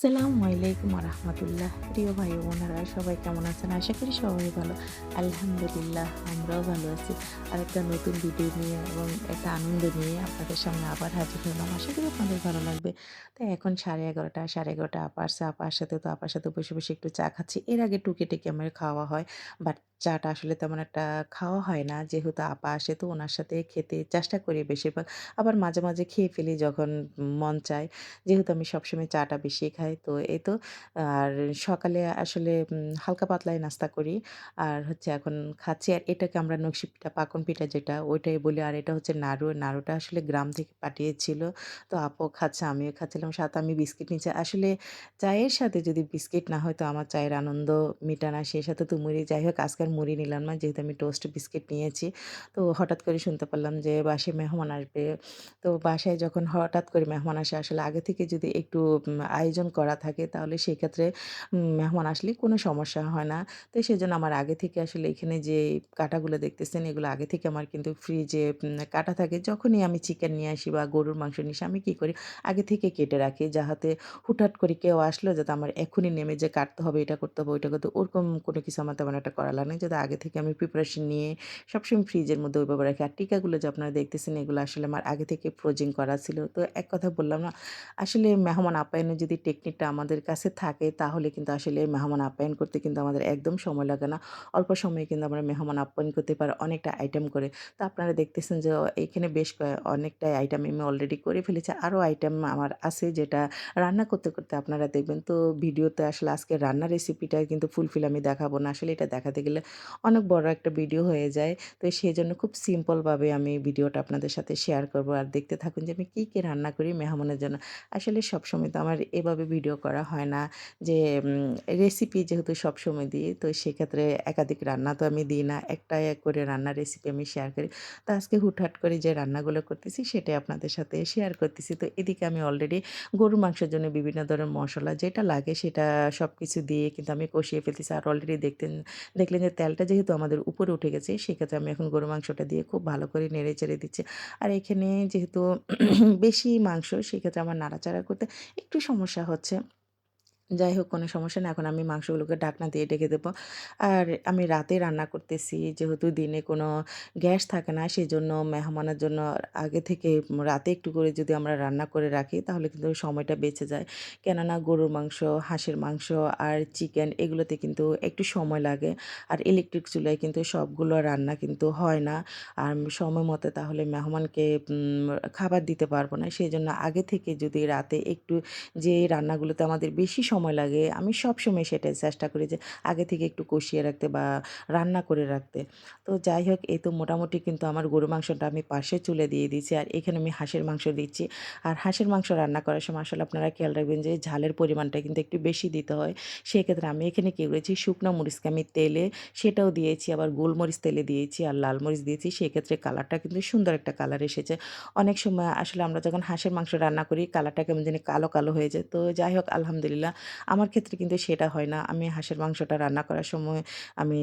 আসসালামু আলাইকুম রহমতুল্লাহ প্রিয় ভাই বোনেরা, সবাই কেমন আছেন? আশা করি সবাই ভালো। আলহামদুলিল্লাহ, আমরাও ভালো আছি। আর একটা নতুন ভিডিও নিয়ে এবং একটা আনন্দ নিয়ে আপনাদের সামনে আবার হাজির হলাম। আশা করি আপনাদের ভালো লাগবে। তো এখন সাড়ে এগারোটা সাড়ে এগারোটা, আপার আপার সাথে তো আপার সাথে বসে বসে একটু চা খাচ্ছি। এর আগে টুকে টেকে আমার খাওয়া হয় বাট চাটা আসলে তেমন একটা খাওয়া হয় না যেহেতু আপা আসে তো ওনার সাথে খেতে চেষ্টা করি বেশিরভাগ আবার মাঝে মাঝে খেয়ে ফেলি যখন মন চায় যেহেতু আমি সবসময় চাটা বেশি খাই তো এই তো আর সকালে আসলে হালকা পাতলাই নাস্তা করি। আর হচ্ছে এখন খাচ্ছি আর এটাকে আমরা নকশি পিঠা, পাকন পিঠা যেটা ওইটাই বলি। আর এটা হচ্ছে নাড়ু। নাড়ুটা আসলে গ্রাম থেকে পাঠিয়েছিল। তো আপুও খাচ্ছে, আমিও খাচ্ছিলাম। সাথে আমি বিস্কিট নিচ্ছি। আসলে চায়ের সাথে যদি বিস্কিট না হয় তো আমার চায়ের আনন্দ মিটে না। সেই সাথে তো মুড়ি। যাই হোক আজকে আর মুড়ি নিলাম না যেহেতু আমি টোস্ট বিস্কিট নিয়েছি। তো হঠাৎ করে শুনতে পারলাম যে বাসায় মেহমান আসবে। তো বাসায় যখন হঠাৎ করে মেহমান আসে আসলে আগে থেকে যদি একটু আয়োজন করা থাকে তাহলে সেক্ষেত্রে মেহমান আসলে কোনো সমস্যা হয় না। তো সেজন্য আমার আগে থেকে আসলে এখানে যে কাটাগুলো দেখতেছেন এগুলো আগে থেকে আমার কিন্তু ফ্রিজে কাটা থাকে। যখনই আমি চিকেন নিয়ে আসি বা গরুর মাংস নিয়ে আসি আমি কী করি আগে থেকে কেটে রাখি। যাহাতে হুটহাট করে কেউ আসলো যাতে আমার এখনই নেমে যে কাটতে হবে, এটা করতে হবে, ওইটা করতে ওরকম কোনো কিছু আমার তেমন একটা করা লাগে। যাতে আগে থেকে আমি প্রিপারেশন নিয়ে সবসময় ফ্রিজের মধ্যে ওইভাবে রাখি। আর টিকাগুলো যে আপনারা দেখতেছেন এগুলো আসলে আমার আগে থেকে ফ্রোজিং করা ছিল। তো এক কথা বললাম না আসলে মেহমান আপ্যায়নের যদি টেকনিকটা আমাদের কাছে থাকে তাহলে কিন্তু আসলে মেহমান আপ্যায়ন করতে কিন্তু আমাদের একদম সময় লাগে না। অল্প সময়ে কিন্তু আমরা মেহমান আপ্যায়ন করতে পারি অনেকটা আইটেম করে। তো আপনারা দেখতেছেন যে এখানে বেশ অনেকটাই আইটেম আমি অলরেডি করে ফেলেছি। আরও আইটেম আমার আছে যেটা রান্না করতে, করতে আপনারা দেখবেন। তো ভিডিওতে আসলে আজকে রান্নার রেসিপিটা কিন্তু ফুলফিল আমি দেখাবো না। আসলে এটা দেখাতে গেলে অনেক বড় একটা ভিডিও হয়ে যায়। তো সেই জন্য খুব সিম্পলভাবে আমি ভিডিওটা আপনাদের সাথে শেয়ার করব। আর দেখতে থাকুন যে আমি কী, কী রান্না করি মেহমানের জন্য। আসলে সবসময় তো আমার এভাবে ভিডিও করা হয় না যে রেসিপি যেহেতু সবসময় দিই তো সেক্ষেত্রে একাধিক রান্না তো আমি দিই না। একটা করে রান্নার রেসিপি আমি শেয়ার করি। তো আজকে হুটহাট করে যে রান্নাগুলো করতেছি সেটাই আপনাদের সাথে শেয়ার করতেছি। তো এদিকে আমি অলরেডি গরুর মাংসের জন্য বিভিন্ন ধরনের মশলা যেটা লাগে সেটা সব কিছু দিয়ে কিন্তু আমি কষিয়ে ফেলতেছি। আর অলরেডি দেখতেন দেখলেন যে তেলটা যেহেতু আমাদের উপরে উঠে গেছে, সেক্ষেত্রে আমি এখন গরু মাংসটা দিয়ে খুব ভালো করে নেড়ে-চেড়ে দিচ্ছি। আর এখানে যেহেতু বেশি মাংস, সেক্ষেত্রে আমার নাড়াচাড়া করতে একটু সমস্যা হচ্ছে। যাই হোক কোনো সমস্যা না। এখন আমি মাংসগুলোকে ঢাকনা দিয়ে ঢেকে দেবো। আর আমি রাতে রান্না করতেছি যেহেতু দিনে কোনো গ্যাস থাকে না সেই জন্য মেহমানের জন্য আগে থেকে রাতে একটু করে যদি আমরা রান্না করে রাখি তাহলে কিন্তু সময়টা বেঁচে যায়। কেননা গরুর মাংস, হাঁসের মাংস আর চিকেন এগুলোতে কিন্তু একটু সময় লাগে। আর ইলেকট্রিক চুলায় কিন্তু সবগুলো রান্না কিন্তু হয় না। আর সময় মতো তাহলে মেহমানকে খাবার দিতে পারব না। সেই জন্য আগে থেকে যদি রাতে একটু যে রান্নাগুলোতে আমাদের বেশি সময় লাগে আমি সবসময় সেটাই চেষ্টা করি যে আগে থেকে একটু কষিয়ে রাখতে বা রান্না করে রাখতে। তো যাই হোক এই তো মোটামুটি কিন্তু আমার গরুর মাংসটা আমি পাশে চুলে দিয়ে দিয়েছি আর এখানে আমি হাঁসের মাংস দিচ্ছি। আর হাঁসের মাংস রান্না করার সময় আসলে আপনারা খেয়াল রাখবেন যে ঝালের পরিমাণটা কিন্তু একটু বেশি দিতে হয়। সেক্ষেত্রে আমি এখানে কী করেছি শুকনো মরিচকে আমি তেলে সেটাও দিয়েছি আবার গোলমরিচ তেলে দিয়েছি আর লাল মরিচ দিয়েছি সেক্ষেত্রে কালারটা কিন্তু সুন্দর একটা কালার এসেছে। অনেক সময় আসলে আমরা যখন হাঁসের মাংস রান্না করি কালারটা কেমন জানি কালো, কালো হয়ে যায়। তো যাই হোক আলহামদুলিল্লাহ আমার ক্ষেত্রে কিন্তু সেটা হয় না। আমি হাঁসের মাংসটা রান্না করার সময় আমি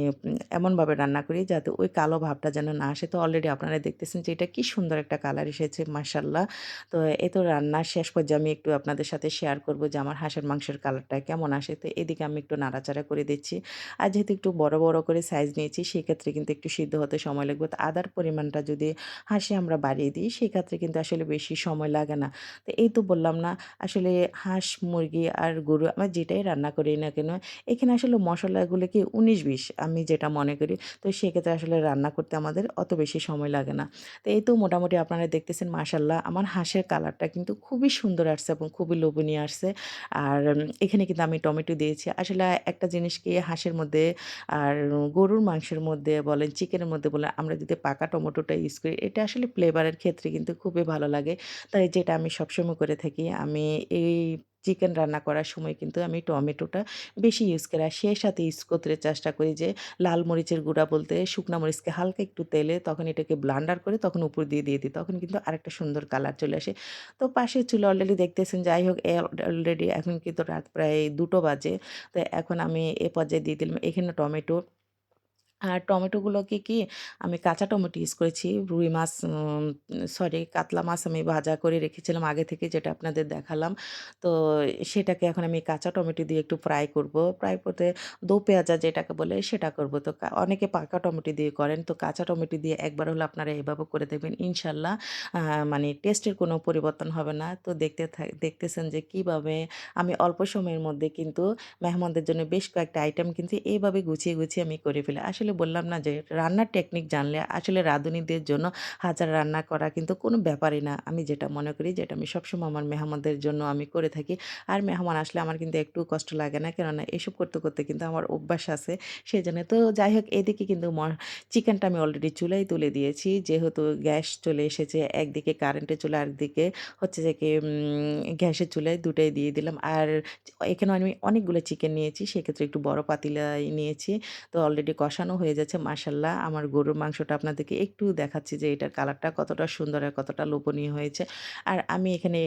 এমনভাবে রান্না করি যাতে ওই কালো ভাবটা যেন না আসে। তো অলরেডি আপনারা দেখতেছেন যে এটা কি সুন্দর একটা কালার এসেছে মাশাআল্লাহ। তো এ তো রান্নার শেষ পর্যায়ে আমি একটু আপনাদের সাথে শেয়ার করব যে আমার হাঁসের মাংসের কালারটা কেমন আসে। তো এদিকে আমি একটু নাড়াচাড়া করে দিচ্ছি। আর যেহেতু একটু বড়, বড় করে সাইজ নিয়েছি সেক্ষেত্রে কিন্তু একটু সিদ্ধ হতে সময় লাগবে। তো আদার পরিমাণটা যদি হাঁসে আমরা বাড়িয়ে দিই সেক্ষেত্রে কিন্তু আসলে বেশি সময় লাগে না। তো এই তো বললাম না আসলে হাঁস, মুরগি আর গরু আমরা যেটাই রান্না করি না কেন, এখানে আসলে মসলাগুলো কি ১৯-২০ আমি যেটা মনে করি। তো সেক্ষেত্রে আসলে রান্না করতে আমাদের অত বেশি সময় লাগে না। তো এই তো মোটামুটি আপনারা দেখতেছেন মাশাআল্লাহ আমার হাঁসের কালারটা কিন্তু খুবই সুন্দর আসছে এবং খুবই লোভনীয় আসছে। আর এখানে কিন্তু আমি টমেটো দিয়েছি। আসলে একটা জিনিসকে হাঁসের মধ্যে আর গরুর মাংসের মধ্যে বলেন, চিকেনের মধ্যে বলেন আমরা যদি পাকা টমেটোটা ইউজ করি এটা আসলে ফ্লেভারের ক্ষেত্রে কিন্তু খুবই ভালো লাগে। তাই যেটা আমি সবসময় করে থাকি আমি এই চিকেন রান্না করার সময় কিন্তু আমি টমেটোটা বেশি ইউজ করি। আর সেই সাথে ইউজ করতে চেষ্টা করি যে লাল মরিচের গুঁড়া বলতে শুকনা মরিচকে হালকা একটু তেলে তখন এটাকে ব্লান্ডার করে তখন উপর দিয়ে দিয়ে দিই। তখন কিন্তু আরেকটা সুন্দর কালার চলে আসে। তো পাশের চুলা অলরেডি দেখতেছেন যাই হোক অলরেডি এখন কিন্তু রাত প্রায় দুটো বাজে। তো এখন আমি এ পর্যায়ে দিয়ে দিলাম এখানে টমেটো আর টমেটোগুলোকে কি আমি কাঁচা টমেটো ইউজ করেছি। রুই মাছ সরি কাতলা মাছ আমি ভাজা করে রেখেছিলাম আগে থেকে যেটা আপনাদের দেখালাম। তো সেটাকে এখন আমি কাঁচা টমেটো দিয়ে একটু ফ্রাই করব। ফ্রাই করতে দো পেঁয়াজা যেটাকে বলে সেটা করব। তো অনেকে পাকা টমেটো দিয়ে করেন। তো কাঁচা টমেটো দিয়ে একবার হলে আপনারা এভাবে করে দেখবেন ইনশাল্লাহ মানে টেস্টের কোনো পরিবর্তন হবে না। তো দেখতে দেখতেছেন যে কীভাবে আমি অল্প সময়ের মধ্যে কিন্তু মেহমানদের জন্য বেশ কয়েকটা আইটেম কিন্তু এইভাবে গুছিয়ে, গুছিয়ে আমি করে ফেলি। আসলে বললাম না যে রান্নার টেকনিক জানলে আসলে রাঁধুনিদের জন্য হাজার রান্না করা কিন্তু কোনো ব্যাপারই না। আমি যেটা মনে করি যেটা আমি সবসময় আমার মেহমানদের জন্য আমি করে থাকি। আর মেহমান আসলে আমার কিন্তু একটু কষ্ট লাগে না। কেননা এসব করতে, করতে কিন্তু আমার অভ্যাস আছে। সেই জন্য তো যাই হোক এদিকে কিন্তু চিকেনটা আমি অলরেডি চুলায় তুলে দিয়েছি। যেহেতু গ্যাস চলে এসেছে একদিকে কারেন্টের চুলা আরেকদিকে হচ্ছে যে কি গ্যাসের চুলায় দুটাই দিয়ে দিলাম। আর এখানে আমি অনেকগুলো চিকেন নিয়েছি সেক্ষেত্রে একটু বড় পাতিলাই নিয়েছি। তো অলরেডি কষানো হয়ে যাচ্ছে মাশাআল্লাহ। আমার গরুর মাংসটা আপনাদেরকে একটু দেখাচ্ছি যে এটার কালারটা কতটা সুন্দর আর কতটা লোভনীয় হয়েছে। আর আমি এখানে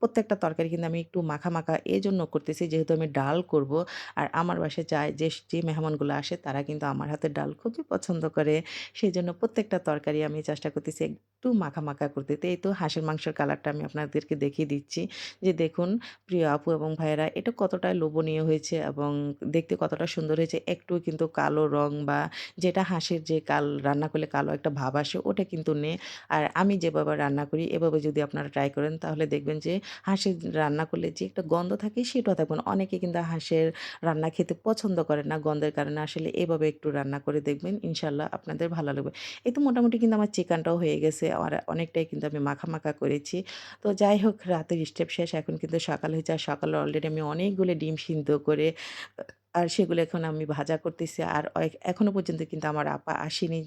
প্রত্যেকটা তরকারি কিন্তু আমি একটু মাখা, মাখা এই জন্য করতেছি যেহেতু আমি ডাল করব। আর আমার বাসায় চায় যে, যে মেহমানগুলো আসে তারা কিন্তু আমার হাতের ডাল খুবই পছন্দ করে। সেই জন্য প্রত্যেকটা তরকারি আমি চেষ্টা করতেছি একটু মাখা, মাখা করতে। এই তো হাঁসের মাংসের কালারটা আমি আপনাদেরকে দেখিয়ে দিচ্ছি। যে দেখুন প্রিয় আপু এবং ভাইয়েরা এটা কতটা লোভনীয় হয়েছে এবং দেখতে কতটা সুন্দর হয়েছে। একটু কিন্তু কালো রং বা যেটা হাঁসের যে কাল রান্না করলে কালো একটা ভাব আসে ওটা কিন্তু নেই। আর আমি যেভাবে রান্না করি এভাবে যদি আপনারা ট্রাই করেন তাহলে দেখবেন যে হাঁসের রান্না করলে যে একটা গন্ধ থাকে সেটাও থাকবে না। অনেকে কিন্তু হাঁসের রান্না খেতে পছন্দ করে না গন্ধের কারণে। আসলে এভাবে একটু রান্না করে দেখবেন ইনশাল্লাহ আপনাদের ভালো লাগবে। এই তো মোটামুটি কিন্তু আমার চিকেনটাও হয়ে গেছে। আর অনেকটাই কিন্তু আমি মাখা, মাখা করেছি। তো যাই হোক রাতের স্টেপ শেষ। এখন কিন্তু সকাল হয়েছে। আর সকালে অলরেডি আমি অনেকগুলো ডিম সিদ্ধ করে আর সেগুলো এখন আমি ভাজা করতেছি। আর এখনও পর্যন্ত কিন্তু আমার আপা আসেনি।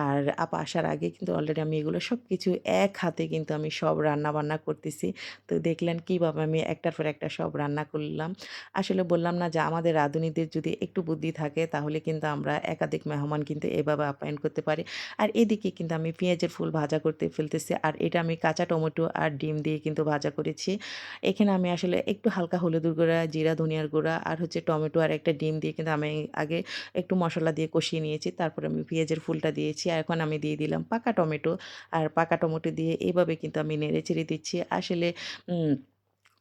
আর আপা আসার আগে কিন্তু অলরেডি আমি এগুলো সব কিছু এক হাতে কিন্তু আমি সব রান্না-বান্না করতেছি। তো দেখলেন কীভাবে আমি একটার পর একটা সব রান্না করলাম। আসলে বললাম না যে আমাদের রাঁধুনিদের যদি একটু বুদ্ধি থাকে তাহলে কিন্তু আমরা একাধিক মেহমান কিন্তু এভাবে আপ্যায়ন করতে পারি। আর এদিকে কিন্তু আমি পেঁয়াজের ফুল ভাজা করতে ফেলতেছি। আর এটা আমি কাঁচা টমেটো আর ডিম দিয়ে কিন্তু ভাজা করেছি। এখানে আমি আসলে একটু হালকা হলুদের গুঁড়া, জিরা, ধনিয়ার গুঁড়া আর হচ্ছে টমেটো আর একটা ডিম দিয়ে কিন্তু আমি আগে একটু মশলা দিয়ে কষিয়ে নিয়েছি। তারপর আমি পেঁয়াজের ফুলটা দিয়েছি। আর এখন আমি দিয়ে দিলাম পাকা টমেটো। আর পাকা টমেটো দিয়ে এভাবে কিন্তু আমি নেড়ে-চেড়ে দিচ্ছি। আসলে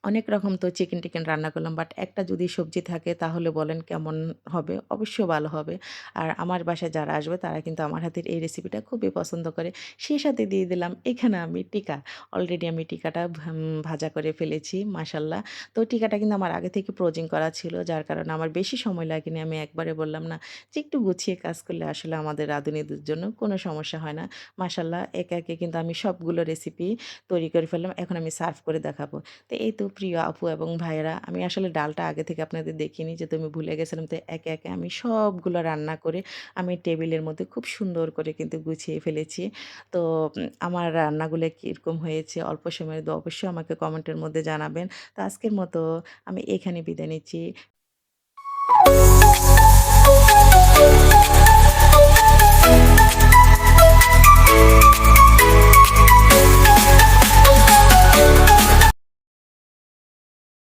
অনেক রকম তো চিকেন-টিকেন রান্না করলাম। বাট একটা যদি সবজি থাকে তাহলে বলেন কেমন হবে? অবশ্য ভালো হবে। আর আমার বাসায় যারা আসবে তারা কিন্তু আমার হাতের এই রেসিপিটা খুবই পছন্দ করে। সেই সাথে দিয়ে দিলাম এখানে আমি টিকা। অলরেডি আমি টিকাটা ভাজা করে ফেলেছি মাশাআল্লাহ। তো টিকাটা কিন্তু আমার আগে থেকে ফ্রোজিং করা ছিল। যার কারণে আমার বেশি সময় লাগেনি। আমি একবারে বললাম না যে একটু গুছিয়ে কাজ করলে আসলে আমাদের রাঁধুনিদের জন্য কোনো সমস্যা হয় না। মাশাআল্লাহ একে, একে কিন্তু আমি সবগুলো রেসিপি তৈরি করে ফেললাম। এখন আমি সার্ভ করে দেখাবো। তো এই তো প্রিয় আপু এবং ভাইয়েরা আমি আসলে ডালটা আগে থেকে আপনাদের দেখিনি যে তুমি ভুলে গেছিলাম তো একে, একে আমি সবগুলো রান্না করে আমি টেবিলের মধ্যে খুব সুন্দর করে কিন্তু গুছিয়ে ফেলেছি। তো আমার রান্নাগুলো কীরকম হয়েছে অল্প সময়ের মধ্যে অবশ্যই আমাকে কমেন্টের মধ্যে জানাবেন। তো আজকের মতো আমি এখানে বিদায় নিচ্ছি।